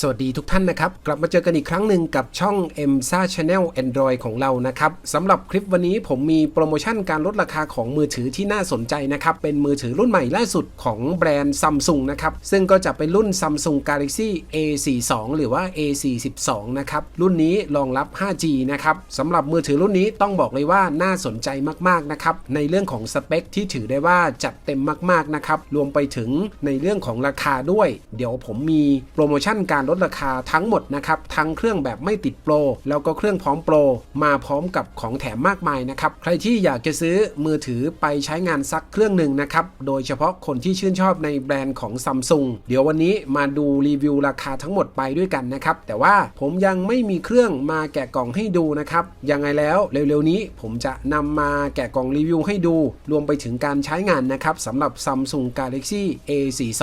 สวัสดีทุกท่านนะครับ กลับมาเจอกันอีกครั้งหนึ่งกับช่อง m s a Channel Android ของเรานะครับสำหรับคลิปวันนี้ผมมีโปรโมชั่นการลดราคาของมือถือที่น่าสนใจนะครับ เป็นมือถือรุ่นใหม่ล่าสุดของแบรนด์ Samsung นะครับ ซึ่งก็จะเป็นรุ่น Samsung Galaxy A42 หรือว่า A42 นะครับ รุ่นนี้รองรับ 5G นะครับสำหรับมือถือรุ่นนี้ต้องบอกเลยว่าน่าสนใจมากๆนะครับในเรื่องของสเปคที่ถือได้ว่าจัดเต็มมากๆนะครับรวมไปถึงในเรื่องของราคาด้วย เดี๋ยวผมมีโปรโมชั่นการลดราคาทั้งหมดนะครับทั้งเครื่องแบบไม่ติดโปรแล้วก็เครื่องพร้อมโปรมาพร้อมกับของแถมมากมายนะครับใครที่อยากจะซื้อมือถือไปใช้งานสักเครื่องหนึ่งนะครับโดยเฉพาะคนที่ชื่นชอบในแบรนด์ของซัมซุงเดี๋ยววันนี้มาดูรีวิวราคาทั้งหมดไปด้วยกันนะครับแต่ว่าผมยังไม่มีเครื่องมาแกะกล่องให้ดูนะครับยังไงแล้วเร็วๆนี้ผมจะนำมาแกะกล่องรีวิวให้ดู รวมไปถึงการใช้งานนะครับสำหรับ Samsung Galaxy A42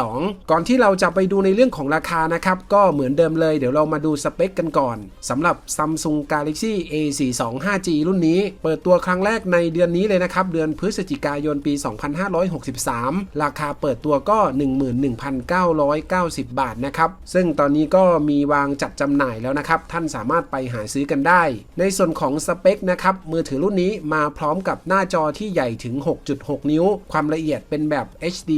ก่อนที่เราจะไปดูในเรื่องของราคานะครับก็เหมือนเดิมเลย เดี๋ยวเรามาดูสเปคกันก่อนสำหรับ Samsung Galaxy A42 5G รุ่นนี้ เปิดตัวครั้งแรกในเดือนนี้เลยนะครับ เดือนพฤศจิกายนปี 2563 ราคาเปิดตัวก็ 11,990 บาทนะครับ ซึ่งตอนนี้ก็มีวางจัดจำหน่ายแล้วนะครับ ท่านสามารถไปหาซื้อกันได้ ในส่วนของสเปคนะครับ มือถือรุ่นนี้มาพร้อมกับหน้าจอที่ใหญ่ถึง 6.6 นิ้ว ความละเอียดเป็นแบบ HD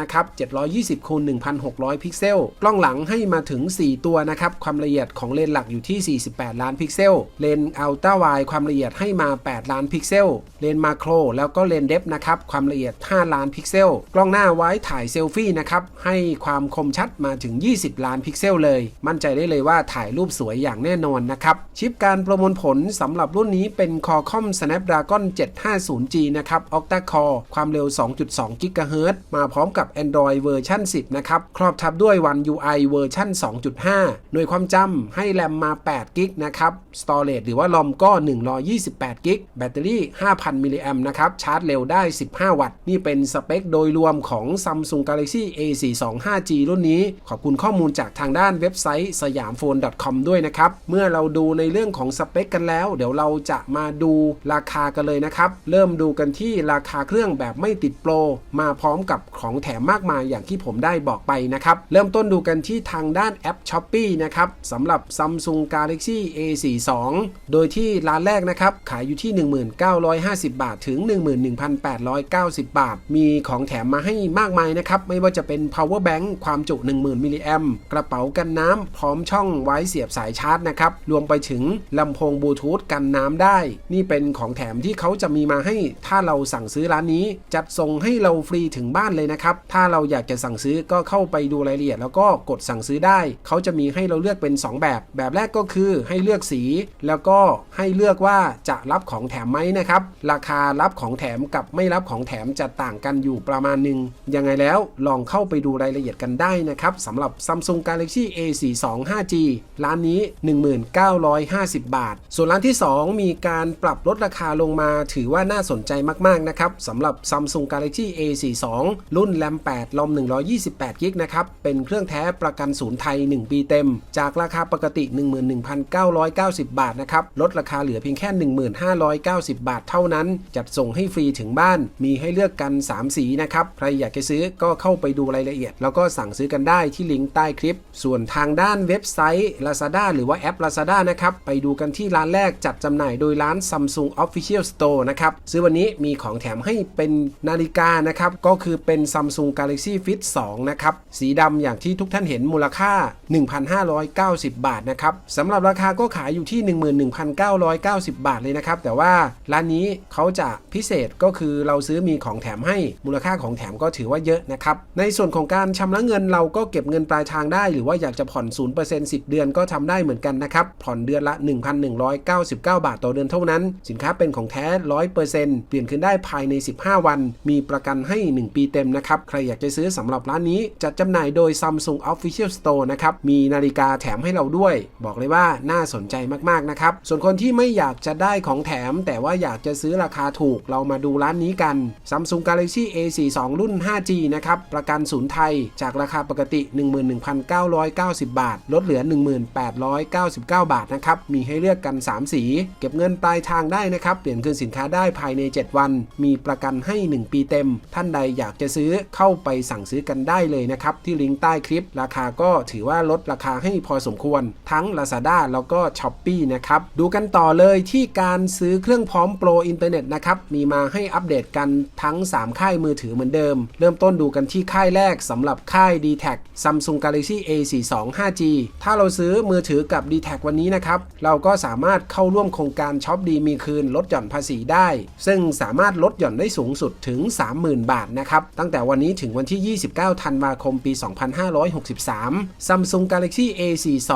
นะครับ720คูณ1,600 พิกเซล กล้องหลังให้มาถึง4 ตัวนะครับ ความละเอียดของเลนส์หลักอยู่ที่ 48 ล้านพิกเซล เลนส์อัลตร้าไวความละเอียดให้มา 8 ล้านพิกเซล เลนส์มาโครแล้วก็เลนส์เดฟนะครับ ความละเอียด 5 ล้านพิกเซล กล้องหน้าไว้ถ่ายเซลฟี่นะครับ ให้ความคมชัดมาถึง 20 ล้านพิกเซลเลย มั่นใจได้เลยว่าถ่ายรูปสวยอย่างแน่นอนนะครับ ชิปการประมวลผลสำหรับรุ่นนี้เป็น Qualcomm Snapdragon 750G นะครับ Octa Core ความเร็ว 2.2 GHz มาพร้อมกับ Android เวอร์ชัน10 นะครับ ครอบทับด้วย One UI เวอร์ชัน2.5 หน่วยความจำให้แรมมา8 g b นะครับ Storage หรือว่า ROM ก็ 128 g b แบตเตอรี่ 5,000 มิลลิแอมนะครับ ชาร์จเร็วได้ 15 วัตต์ นี่เป็นสเปคโดยรวมของ Samsung Galaxy A42 5G รุ่นนี้ ขอบคุณข้อมูลจากทางด้านเว็บไซต์สยามโฟน .com ด้วยนะครับ เมื่อเราดูในเรื่องของสเปคกันแล้ว เดี๋ยวเราจะมาดูราคากันเลยนะครับ เริ่มดูกันที่ราคาเครื่องแบบไม่ติดโปร มาพร้อมกับของแถมมากมายอย่างที่ผมได้บอกไปนะครับ เริ่มต้นดูกันที่ทางด้านแอป s h o p e e นะครับสำหรับ Samsung Galaxy A42 โดยที่ร้านแรกนะครับ ขายอยู่ที่ 1950 บาท ถึง 11,890 บาท มีของแถมมาให้มากมายนะครับ ไม่ว่าจะเป็น power bank ความจุ 10,000มิลลิแอมกระเป๋ากันน้ำพร้อมช่องไว้เสียบสายชาร์จนะครับ รวมไปถึงลำโพงบลูทูธกันน้ำได้ นี่เป็นของแถมที่เขาจะมีมาให้ ถ้าเราสั่งซื้อร้านนี้ จัดส่งให้เราฟรีถึงบ้านเลยนะครับ ถ้าเราอยากจะสั่งซื้อก็เข้าไปดูรายละเอียด แล้วก็กดสั่งซื้อได้เขาจะมีให้เราเลือกเป็น 2 แบบ แบบแรกก็คือให้เลือกสี แล้วก็ให้เลือกว่าจะรับของแถมไหมนะครับ ราคารับของแถมกับไม่รับของแถมจะต่างกันอยู่ประมาณหนึ่งยังไงแล้วลองเข้าไปดูรายละเอียดกันได้นะครับสำหรับ Samsung Galaxy A42 5G ร้านนี้ 1950 บาท ส่วนร้านที่ 2 มีการปรับลดราคาลงมาถือว่าน่าสนใจมาก ๆ นะครับสำหรับ Samsung Galaxy A42 รุ่น RAM 8 ROM 128 g b นะครับ เป็นเครื่องแท้ประกันศูนย์ไทย1 ปีเต็ม จากราคาปกติ 11,990 บาทนะครับลดราคาเหลือเพียงแค่ 1590 บาทเท่านั้น จัดส่งให้ฟรีถึงบ้าน มีให้เลือกกัน 3 สีนะครับใครอยากจะซื้อก็เข้าไปดูรายละเอียด แล้วก็สั่งซื้อกันได้ที่ลิงก์ใต้คลิป ส่วนทางด้านเว็บไซต์ Lazada หรือว่าแอป Lazada นะครับไปดูกันที่ร้านแรกจัดจำหน่ายโดยร้าน Samsung Official Store นะครับซื้อวันนี้มีของแถมให้เป็นนาฬิกานะครับก็คือเป็น Samsung Galaxy Fit 2 นะครับ สีดำอย่างที่ทุกท่านเห็นมูลค่า1,590 บาทนะครับสำหรับราคาก็ขายอยู่ที่ 11,990 บาทเลยนะครับ แต่ว่าร้านนี้เขาจะพิเศษก็คือเราซื้อมีของแถมให้มูลค่าของแถมก็ถือว่าเยอะนะครับในส่วนของการชำระเงินเราก็เก็บเงินปลายทางได้ หรือว่าอยากจะผ่อน 0% 10 เดือนก็ทำได้เหมือนกันนะครับ ผ่อนเดือนละ 1,199 บาทต่อเดือนเท่านั้น สินค้าเป็นของแท้ 100%เปลี่ยนคืนได้ภายใน 15 วัน มีประกันให้ 1 ปีเต็มนะครับใครอยากจะซื้อสำหรับร้านนี้จัดจำหน่ายโดย Samsung Official Store นะครับมีนาฬิกาแถมให้เราด้วย บอกเลยว่าน่าสนใจมากๆนะครับ ส่วนคนที่ไม่อยากจะได้ของแถม แต่ว่าอยากจะซื้อราคาถูกเรามาดูร้านนี้กัน Samsung Galaxy A42 รุ่น 5G นะครับ ประกันศูนย์ไทย จากราคาปกติ 11,990 บาท ลดเหลือ 1899 บาทนะครับ มีให้เลือกกัน 3 สี เก็บเงินปลายทางได้นะครับ เปลี่ยนคืนสินค้าได้ภายใน 7 วัน มีประกันให้ 1 ปีเต็ม ท่านใดอยากจะซื้อเข้าไปสั่งซื้อกันได้เลยนะครับ ที่ลิงก์ใต้คลิป ราคาก็ถือว่าลดราคาให้พอสมควร ทั้ง Lazada แล้วก็ s h อ p e e นะครับ ดูกันต่อเลยที่การซื้อเครื่องพร้อมโปรอินเทอร์เน็ตนะครับ มีมาให้อัปเดตกันทั้ง 3 ค่ายมือถือเหมือนเดิม เริ่มต้นดูกันที่ค่ายแรกสำหรับค่าย d t แท Samsung Galaxy A42 5G ถ้าเราซื้อมือถือกับ d t แทวันนี้นะครับ เราก็สามารถเข้าร่วมโครงการช็อปดีมีคืนลดหย่อนภาษีได้ ซึ่งสามารถลดหย่อนได้สูงสุดถึง 30,000 บาทนะครับ ตั้งแต่วันนี้ถึงวันที่ 29 ธันวาคม ปี 2563 Samsung Galaxy A42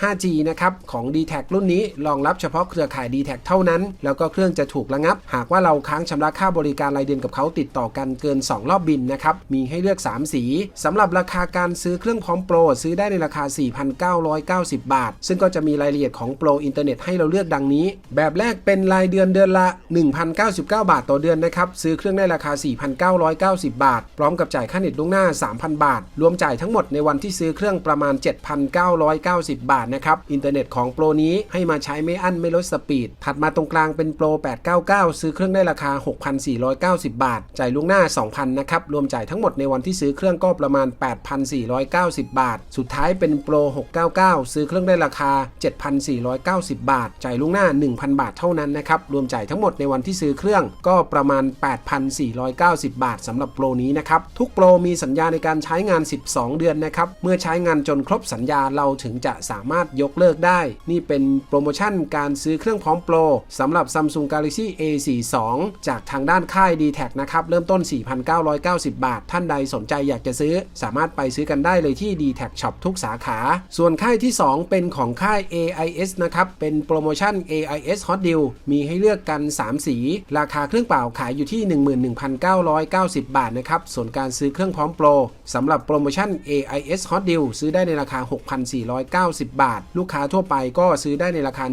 5G นะครับของ d t แทรุ่นนี้รองรับเฉพาะเครือข่าย d t แทเท่านั้น แล้วก็เครื่องจะถูกระงับ หากว่าเราค้างชำระค่าบริการรายเดือนกับเขาติดต่อกันเกิน 2 รอบบินนะครับ มีให้เลือก 3 สีสำหรับราคาการซื้อเครื่องพร้อมโปร ซื้อได้ในราคา 4,990 บาท ซึ่งก็จะมีรายละเอียดของโปรอินเทอร์เน็ตให้เราเลือกดังนี้ แบบแรกเป็นรายเดือนเดือนละ 1,099 บาทต่อเดือนนะครับซื้อเครื่องได้ราคา 4,990 บาท พร้อมกับจ่ายค่าเน็ตล่วงหน้า 3,000 บาท รวมจ่ายทั้งหมดในวันที่ซื้อเครื่องประมาณ7,990 บาทนะครับ อินเทอร์เน็ตของโปรนี้ให้มาใช้ไม่อั้นไม่ลดสปีด ถัดมาตรงกลางเป็นโปร 899 ซื้อเครื่องได้ราคา 6,490 บาท จ่ายล่วงหน้า 2,000 นะครับ รวมจ่ายทั้งหมดในวันที่ซื้อเครื่องก็ประมาณ 8,490 บาท สุดท้ายเป็นโปร 699 ซื้อเครื่องได้ราคา 7,490 บาท จ่ายล่วงหน้า 1,000 บาทเท่านั้นนะครับ รวมจ่ายทั้งหมดในวันที่ซื้อเครื่องก็ประมาณ 8,490 บาทสำหรับโปรนี้นะครับ ทุกโปรมีสัญญาในการใช้งาน 12 เดือนนะครับ เมื่อใช้งานจนครบรบสัญญาเราถึงจะสามารถยกเลิกได้ นี่เป็นโปรโมชั่นการซื้อเครื่องพร้อมโปรสำหรับ Samsung Galaxy A42 จากทางด้านค่าย d t แทนะครับ เริ่มต้น 4,990 บาท ท่านใดสนใจอยากจะซื้อ สามารถไปซื้อกันได้เลยที่ d t แท Shop ทุกสาขา ส่วนค่ายที่ 2 เป็นของค่าย AIS นะครับ เป็นโปรโมชั่น AIS Hot Deal มีให้เลือกกัน 3 สี ราคาเครื่องเปล่าขายอยู่ที่ 11,990 บาทนะครับส่วนการซื้อเครื่องพร้อมโปรสำหรับโปรโมชั่น AIS Hot Deal ซื้อได้ในราคา 6,490 บาท ลูกค้าทั่วไปก็ซื้อได้ในราคา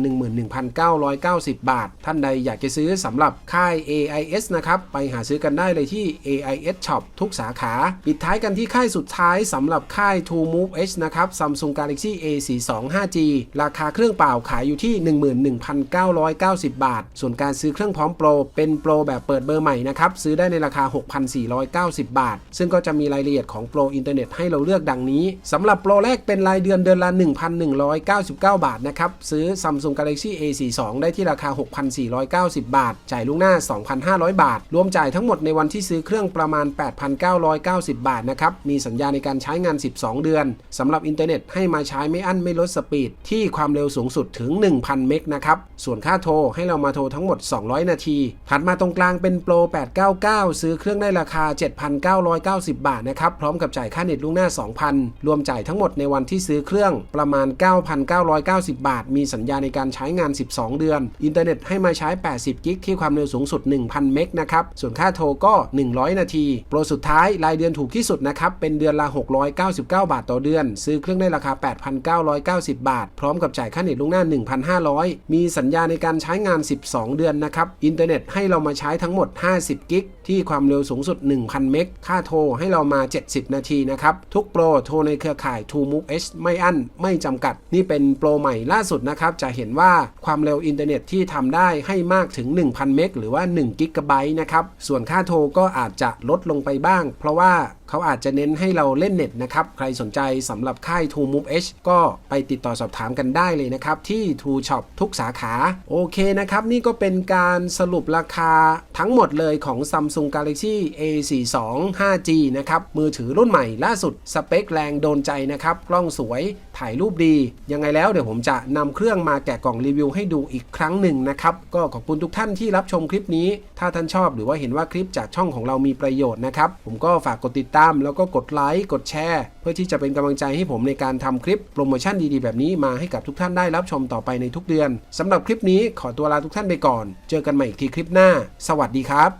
11,990 บาท ท่านใดอยากจะซื้อสำหรับค่าย AIS นะครับไปหาซื้อกันได้เลยที่ AIS Shop ทุกสาขา ปิดท้ายกันที่ค่ายสุดท้ายสำหรับค่าย True Move H นะครับ Samsung Galaxy A42 5G ราคาเครื่องเปล่าขายอยู่ที่ 11,990 บาท ส่วนการซื้อเครื่องพร้อมโปร เป็นโปรแบบเปิดเบอร์ใหม่นะครับ ซื้อได้ในราคา 6,490 บาท ซึ่งก็จะมีรายละเอียดของโปรอินเทอร์เน็ตให้เราเลือกดังนี้สำหรับโปรแรกเป็นรายเดือนเดือนละ 1,199 บาทนะครับ ซื้อ Samsung Galaxy A42 ได้ที่ราคา 6,490 บาท จ่ายล่วงหน้า 2,500 บาท รวมจ่ายทั้งหมดในวันที่ซื้อเครื่องประมาณ 8,990 บาทนะครับ มีสัญญาในการใช้งาน 12 เดือนสำหรับอินเทอร์เน็ตให้มาใช้ไม่อั้นไม่ลดสปีด ที่ความเร็วสูงสุดถึง 1,000 เมกนะครับ ส่วนค่าโทรให้เรามาโทรทั้งหมด 200 นาที ถัดมาตรงกลางเป็นโปร 899 ซื้อเครื่องได้ราคา 7,990 บาทนะครับ พร้อมกับจ่ายค่าเน็ตล่วงหน้า 2,000 รวมจ่ายทั้งหมดในวันที่ซื้อเครื่องประมาณ 9,990 บาท มีสัญญาในการใช้งาน 12 เดือน อินเทอร์เน็ตให้มาใช้ 80 กิกที่ความเร็วสูงสุด 1,000 เมกนะครับ ส่วนค่าโทรก็ 100 นาที โปรสุดท้ายรายเดือนถูกที่สุดนะครับ เป็นเดือนละ 699 บาทต่อเดือน ซื้อเครื่องได้ราคา 8,990 บาท พร้อมกับจ่ายค่าเน็ตล่วงหน้า 1,500 มีสัญญาในการใช้งาน 12 เดือนนะครับ อินเทอร์เน็ตให้เรามาใช้ทั้งหมด 50 กิกที่ความเร็วสูงสุด 1,000 เมก ค่าโทรให้เรามา 70 นาทีนะครับ ทุกโปรโทรในเครือข่าย True Move H ไม่อั้นไม่จำกัด นี่เป็นโปรใหม่ล่าสุดนะครับ จะเห็นว่าความเร็วอินเทอร์เน็ตที่ทำได้ให้มากถึง 1,000 เมกหรือว่า1กิกะไบต์นะครับ ส่วนค่าโทรก็อาจจะลดลงไปบ้าง เพราะว่า เขาอาจจะเน้นให้เราเล่นเน็ตนะครับ ใครสนใจสำหรับค่าย True Move H ก็ไปติดต่อสอบถามกันได้เลยนะครับ ที่ True Shop ทุกสาขา โอเคนะครับ นี่ก็เป็นการสรุปราคาทั้งหมดเลยของ Samsung Galaxy A42 5G นะครับ มือถือรุ่นใหม่ล่าสุดสเปคแรงโดนใจนะครับ กล้องสวย ถ่ายรูปดี ยังไงแล้วเดี๋ยวผมจะนำเครื่องมาแกะกล่องรีวิวให้ดูอีกครั้งหนึ่งนะครับ ก็ขอบคุณทุกท่านที่รับชมคลิปนี้ ถ้าท่านชอบหรือว่าเห็นว่าคลิปจากช่องของเรามีประโยชน์นะครับ ผมก็ฝากกดติดตามแล้วก็กดไลค์กดแชร์ เพื่อที่จะเป็นกำลังใจให้ผมในการทำคลิปโปรโมชั่นดีๆ แบบนี้มาให้กับทุกท่านได้รับชมต่อไปในทุกเดือนสำหรับคลิปนี้ขอตัวลาทุกท่านไปก่อน เจอกันใหม่อีกทีคลิปหน้า สวัสดีครับ